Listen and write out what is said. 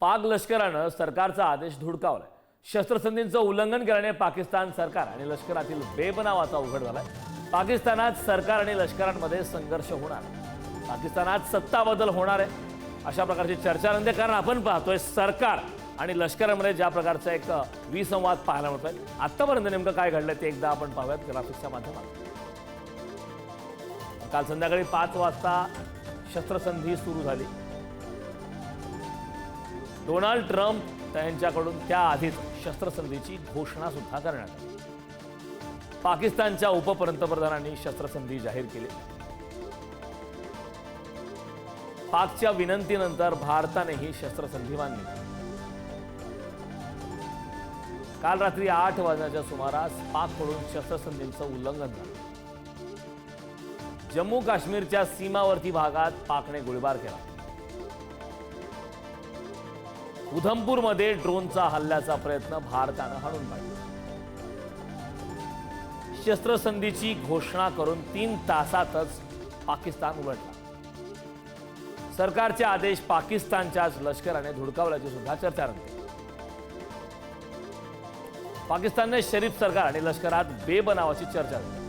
पाक लष्करानं सरकारचा आदेश धुडकावलाय. शस्त्रसंधींचं उल्लंघन केल्याने पाकिस्तान सरकार आणि लष्करातील बेबनावाचा उघड झालाय. पाकिस्तानात सरकार आणि लष्करांमध्ये संघर्ष होणार. पाकिस्तानात सत्ता बदल होणार आहे. अशा प्रकारची चर्चा रंगते. कारण आपण पाहतोय सरकार आणि लष्करामध्ये ज्या प्रकारचा एक विसंवाद पाहायला मिळतोय. आत्तापर्यंत नेमकं काय घडलंय ते एकदा आपण पाहूयात ग्राफिक्सच्या माध्यमात काल संध्याकाळी पाच वाजता शस्त्रसंधी सुरू झाली. डोनाल्ड ट्रम्प त्यांच्याकडून त्याआधीच शस्त्रसंधीची घोषणा सुद्धा करण्यात आली. पाकिस्तानच्या उपपंतप्रधानांनी शस्त्रसंधी जाहीर केली. पाकच्या विनंतीनंतर भारतानेही शस्त्रसंधी मानली काल रात्री आठ वाजण्याच्या सुमारास पाककडून शस्त्रसंधीचं उल्लंघन झालं. जम्मू काश्मीरच्या सीमावर्ती भागात पाकने गोळीबार केला. उधमपूरमध्ये ड्रोनचा हल्ल्याचा प्रयत्न भारतानं हाणून पाडला शस्त्रसंधीची घोषणा करून तीन तासातच पाकिस्तान उलटला. सरकारचे आदेश पाकिस्तानच्याच लष्कराने धुडकावल्याची सुद्धा चर्चा रंगते पाकिस्तानने शरीफ सरकार आणि लष्करात बेबनावाची चर्चा झाली